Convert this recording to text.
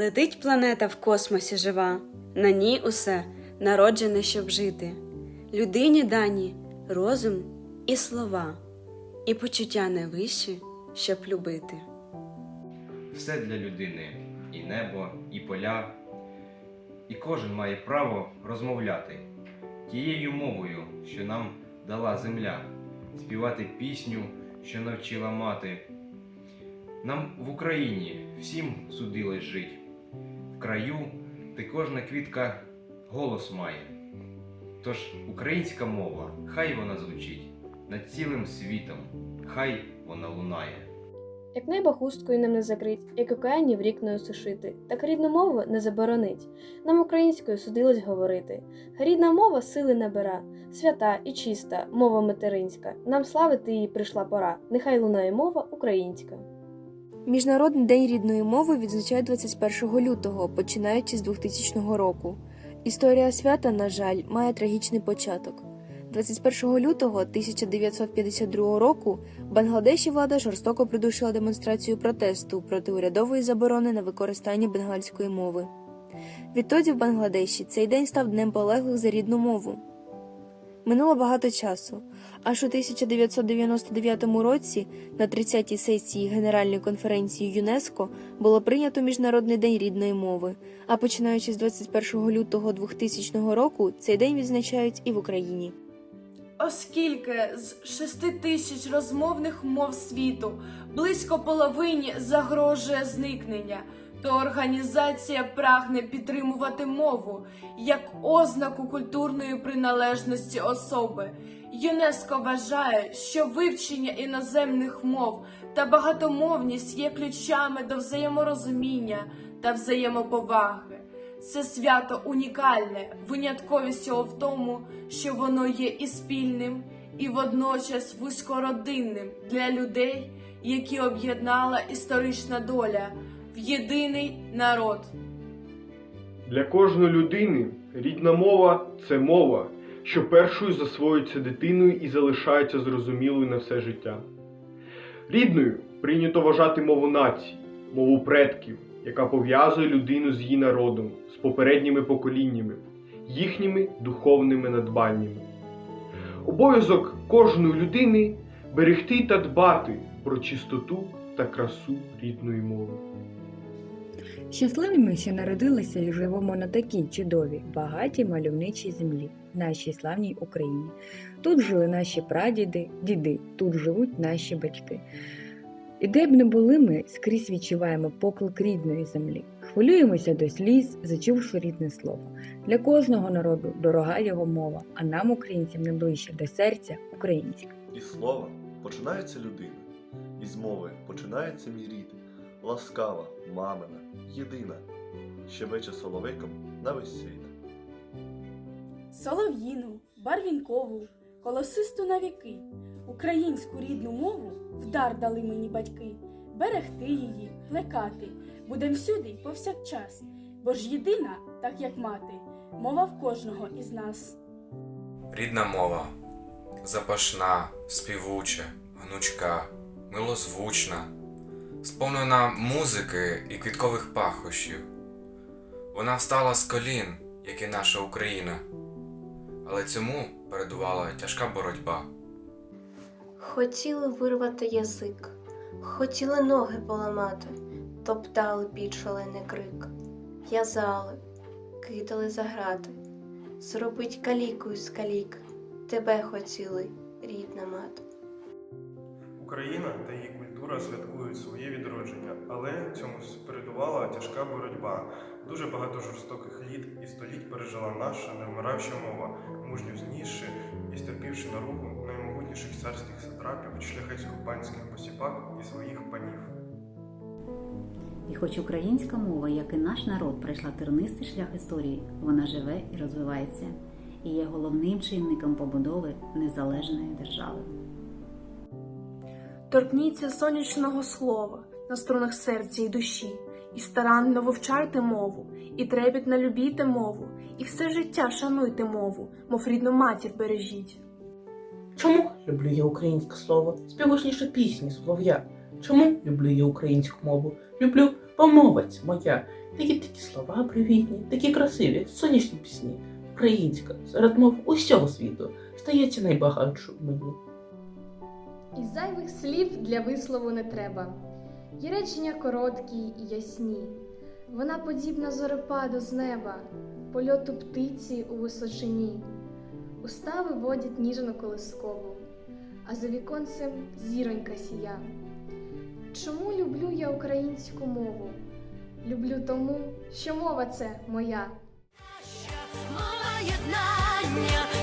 Летить планета в космосі жива, на ній усе народжене, щоб жити. Людині дані розум і слова, і почуття найвищі, щоб любити. Все для людини і небо, і поля. І кожен має право розмовляти тією мовою, що нам дала земля, співати пісню, що навчила мати. Нам в Україні всім судилось жить, в краю, де кожна квітка голос має. Тож українська мова, хай вона звучить над цілим світом, хай вона лунає. Як небо хусткою нам не закрить, як океанів рік не осушити, так рідну мову не заборонить. Нам українською судилось говорити. Рідна мова сили набира, свята і чиста, мова материнська. Нам славити її прийшла пора. Нехай лунає мова українська. Міжнародний день рідної мови відзначають 21 лютого, починаючи з 2000 року. Історія свята, на жаль, має трагічний початок. 21 лютого 1952 року Бангладеші влада жорстоко придушила демонстрацію протесту проти урядової заборони на використання бенгальської мови. Відтоді в Бангладеші цей день став днем полеглих за рідну мову. Минуло багато часу. Аж у 1999 році на 30-й сесії Генеральної конференції ЮНЕСКО було прийнято Міжнародний день рідної мови. А починаючи з 21 лютого 2000 року, цей день відзначають і в Україні. Оскільки з шести тисяч розмовних мов світу близько половині загрожує зникнення, то організація прагне підтримувати мову як ознаку культурної приналежності особи. ЮНЕСКО вважає, що вивчення іноземних мов та багатомовність є ключами до взаєморозуміння та взаємоповаги. Це свято унікальне, винятковість його в тому, що воно є і спільним, і водночас вузькородинним для людей, які об'єднала історична доля в єдиний народ. Для кожної людини рідна мова це мова, що першою засвоюється дитиною і залишається зрозумілою на все життя. Рідною прийнято вважати мову нації, мову предків, яка пов'язує людину з її народом, з попередніми поколіннями, їхніми духовними надбаннями. Обов'язок кожної людини берегти та дбати про чистоту та красу рідної мови. Щасливі ми, що народилися і живемо на такій чудовій, багатій мальовничій землі, нашій славній Україні. Тут жили наші прадіди, діди, тут живуть наші батьки. І де б не були ми, скрізь відчуваємо поклик рідної землі. Хвилюємося до сліз, зачувши рідне слово. Для кожного народу дорога його мова, а нам, українцям, найближче до серця українська. Із слова починається людина, із мови починається мій рід, ласкава, мамина, єдина, щебече соловейком на весь світ. солов'їну, барвінкову, колосисту на віки, українську рідну мову вдар дали мені батьки, берегти її, плекати, будем всюди й повсякчас, бо ж єдина, так як мати, мова в кожного із нас. Рідна мова запашна, співуча, гнучка, милозвучна, сповнена музики і квіткових пахощів. Вона встала з колін, як і наша Україна, але цьому передувала тяжка боротьба. Хотіли вирвати язик, хотіли ноги поламати, топтали під шалений крик, в'язали, кидали за грати, зробить калікою з калік, тебе хотіли, рідна мати. Україна та її культура святкують своє відродження, але цьому передувала тяжка боротьба. Дуже багато жорстоких літ і століть пережила наша невмиравча мова, мужньо знісши і стерпівши наругу наймогутніших царських сатрапів, шляхетсько-панських посіпак і своїх панів. І хоч українська мова, як і наш народ, пройшла тернистий шлях історії, вона живе і розвивається, і є головним чинником побудови незалежної держави. Торкніться сонячного слова на струнах серця і душі, і старанно вивчайте мову, і трепетно любійте мову, і все життя шануйте мову, мов рідну матір бережіть. Чому люблю я українське слово? Співучніше пісні, слов'я. Чому люблю я українську мову? Люблю, О, мовець моя, такі такі слова привітні, такі красиві, сонячні пісні. Українська, серед мов усього світу, стається найбагатшою мені. І зайвих слів для вислову не треба. Є речення короткі і ясні. Вона подібна зорепаду з неба, польоту птиці у височині. Уста виводять ніжно колискову, а за віконцем зіронька сія. Чому люблю я українську мову? Люблю тому, що мова це моя. Мова єднання,